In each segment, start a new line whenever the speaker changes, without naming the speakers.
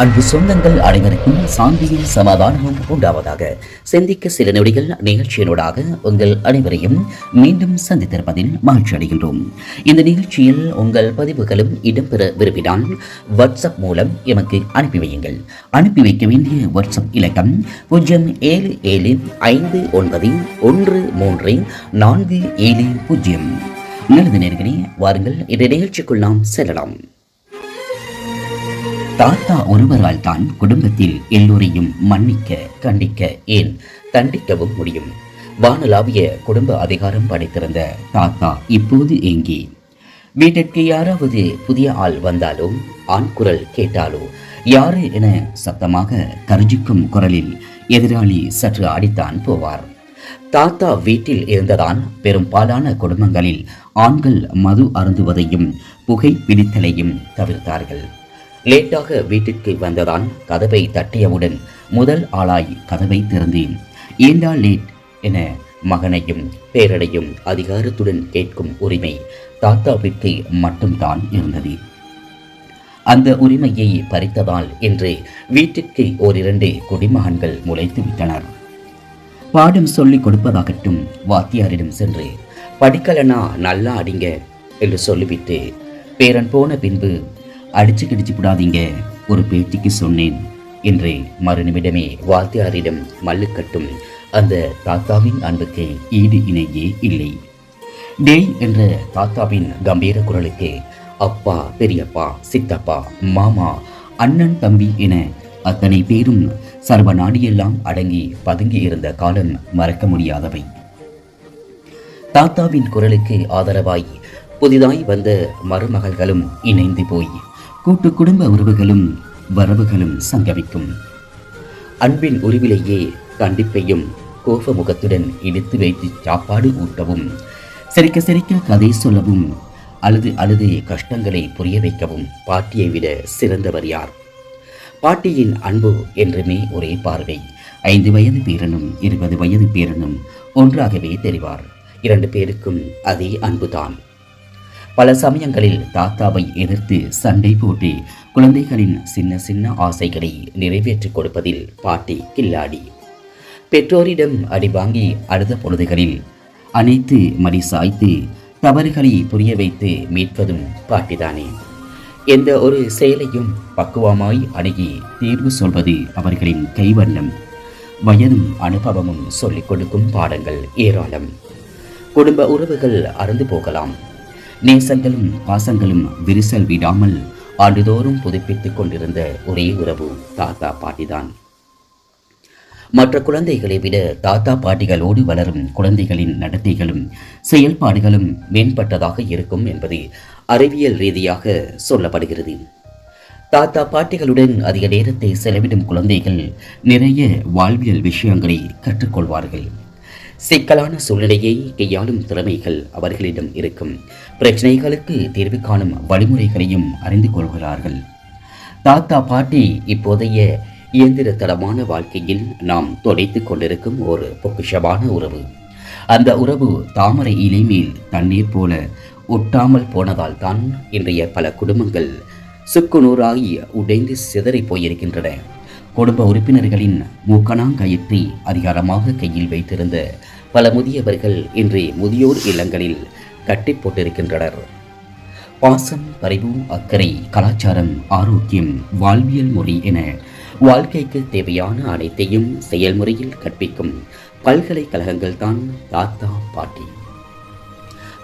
அன்பு சொந்தங்கள் அனைவருக்கும் சாந்தியும் சமாதானமும் உண்டாவதாக. சிந்திக்க சில நொடிகள் நிகழ்ச்சியினூடாக உங்கள் அனைவரையும் மீண்டும் சந்தித்திருப்பதில் மகிழ்ச்சி அடைகின்றோம். இந்த நிகழ்ச்சியில் உங்கள் பதிவுகளும் இடம்பெற விரும்பினால் வாட்ஸ்அப் மூலம் எமக்கு அனுப்பி வையுங்கள். அனுப்பி வைக்க வேண்டிய வாட்ஸ்அப் இலக்கம் பூஜ்ஜியம் ஏழு ஏழு ஐந்து ஒன்பது ஒன்று மூன்று நான்கு ஏழு பூஜ்ஜியம். நல்லது நேர்களே வாருங்கள் இந்த நிகழ்ச்சிக்குள் நாம் செல்லலாம். தாத்தா ஒருவரால் தான் குடும்பத்தில் எல்லோரையும் மன்னிக்க கண்டிக்க ஏன் தண்டிக்கவும் முடியும். வானலாவிய குடும்ப அதிகாரம் படைத்திருந்த தாத்தா இப்போது எங்கே? வீட்டிற்கு யாராவது புதிய ஆள் வந்தாலோ ஆண் குரல் கேட்டாலோ யாரு என சத்தமாக கர்ஜிக்கும் குரலில் எதிராளி சற்று அடித்தான் போவார். தாத்தா வீட்டில் இருந்ததான் பெரும்பாலான குடும்பங்களில் ஆண்கள் மது அருந்துவதையும் புகை பிடித்தலையும் தவிர்த்தார்கள். லேட்டாக வீட்டிற்கு வந்ததான் கதவை தட்டியவுடன் முதல் ஆளாய் கதவை திறந்தேன். ஏண்டா லேட்? என மகனையும் பேரனையும் அதிகாரத்துடன் கேட்கும் உரிமை தாத்தாவிற்கு மட்டும்தான் இருந்தது. அந்த உரிமையை பறித்ததால் என்று வீட்டிற்கு ஓரிரண்டு குடிமகன்கள் முளைத்து விட்டனர். பாடம் சொல்லிக் கொடுப்பதாகட்டும் வாத்தியாரிடம் சென்று படிக்கலனா நல்லா அடிங்க என்று சொல்லிவிட்டு பேரன் போன பின்பு அடிச்சு கிடிச்சு விடாதீங்க ஒரு பேட்டிக்கு சொன்னேன் என்று மறுநிமிடமே வாத்தியாரிடம் மல்லுக்கட்டும் அந்த தாத்தாவின் அன்புக்கு ஈடு இணையே இல்லை. டேய் என்ற தாத்தாவின் கம்பீர குரலுக்கு அப்பா பெரியப்பா சித்தப்பா மாமா அண்ணன் தம்பி என அத்தனை பேரும் சர்வ நாடியெல்லாம் அடங்கி பதுங்கி இருந்த காலம் மறக்க முடியாதவை. தாத்தாவின் குரலுக்கு ஆதரவாய் புதிதாய் வந்த மருமகள்களும் இணைந்து போய் கூட்டு குடும்ப உறவுகளும் வரவுகளும் சங்கமிக்கும். அன்பின் உருவிலேயே கண்டிப்பையும் கோப முகத்துடன் இடித்து வைத்து சாப்பாடு ஊட்டவும் சிரிக்க சிரிக்க கதை சொல்லவும் அழுது அழுது கஷ்டங்களை புரிய வைக்கவும் பாட்டியை விட சிறந்தவர் யார்? பாட்டியின் அன்பு என்றுமே ஒரே பார்வை. ஐந்து வயது பேரனும் இருபது வயது பேரனும் ஒன்றாகவே தெரிவார். இரண்டு பேருக்கும் அதே அன்புதான். பல சமயங்களில் தாத்தாவை எதிர்த்து சண்டை போட்டு குழந்தைகளின் சின்ன சின்ன ஆசைகளை நிறைவேற்றிக் கொடுப்பதில் பாட்டி கில்லாடி. பெற்றோரிடம் அடிவாங்கி அழுத பொழுதுகளில் அனைத்து மடி சாய்த்து தவறுகளை புரிய வைத்து மீட்பதும் பாட்டிதானே. எந்த ஒரு செயலையும் பக்குவமாய் அணுகி தீர்வு சொல்வது அவர்களின் கைவண்ணம். வயதும் அனுபவமும் சொல்லிக் கொடுக்கும் பாடங்கள் ஏராளம். குடும்ப உறவுகள் அறந்து போகலாம். நேசங்களும் பாசங்களும் விரிசல் விடாமல் ஆண்டுதோறும் புதுப்பித்துக் கொண்டிருந்த ஒரே உறவு தாத்தா பாட்டிதான். மற்ற குழந்தைகளை விட தாத்தா பாட்டிகளோடு வளரும் குழந்தைகளின் நடத்தைகளும் செயல்பாடுகளும் மேம்பட்டதாக இருக்கும் என்பது அறிவியல் ரீதியாக சொல்லப்படுகிறது. தாத்தா பாட்டிகளுடன் அதிக நேரத்தை செலவிடும் குழந்தைகள் நிறைய வாழ்வியல் விஷயங்களை கற்றுக்கொள்வார்கள். சிக்கலான சூழ்நிலையை கையாளும் திறமைகள் அவர்களிடம் இருக்கும். பிரச்சனைகளுக்கு தீர்வு காணும் வழிமுறைகளையும் அறிந்து கொள்கிறார்கள். தாத்தா பாட்டி இப்போதைய இயந்திர தடமான வாழ்க்கையில் நாம் தொலைத்துக் கொண்டிருக்கும் ஒரு பொக்கிஷமான உறவு. அந்த உறவு தாமரை இலை மேல் தண்ணீர் போல ஒட்டாமல் போனதால் தான் இன்றைய பல குடும்பங்கள் சுக்குநூறாகி உடைந்து சிதறி போயிருக்கின்றன. குடும்ப உறுப்பினர்களின் மூக்கணாங்கயிற்றி அதிகாரமாக கையில் வைத்திருந்த பல முதியவர்கள் இன்று முதியோர் இல்லங்களில் கட்டி போட்டிருக்கின்றனர். பாசம் பரிவு அக்கறை கலாச்சாரம் ஆரோக்கியம் வாழ்வியல் முறை என வாழ்க்கைக்கு தேவையான அனைத்தையும் செயல்முறையில் கற்பிக்கும் பல்கலைக்கழகங்கள் தான் தாத்தா பாட்டி.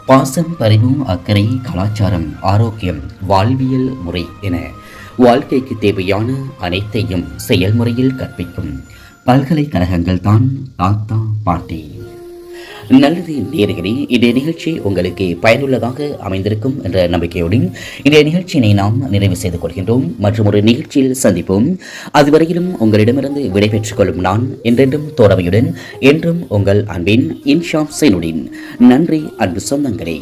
பாசம் பரிவு அக்கறை கலாச்சாரம் ஆரோக்கியம் வாழ்வியல் முறை என வாழ்க்கைக்கு தேவையான அனைத்தையும் செயல்முறையில் கற்பிக்கும் பல்கலைக்கழகங்கள் தான் தாத்தா பாட்டி. நல்லது நேர்களே இந்த நிகழ்ச்சி உங்களுக்கு பயனுள்ளதாக அமைந்திருக்கும் என்ற நம்பிக்கையோடு இந்த நிகழ்ச்சியினை நாம் நிறைவு செய்து கொள்கின்றோம். மற்றும் ஒரு நிகழ்ச்சியில் சந்திப்போம். அதுவரையிலும் உங்களிடமிருந்து விடைபெற்றுக் கொள்ளும் நான் என்றென்றும் தோழமையுடன் என்றும் உங்கள் அன்பின் இன்ஷாம் சைனுடின் நன்றி அன்பு சொந்தங்களே.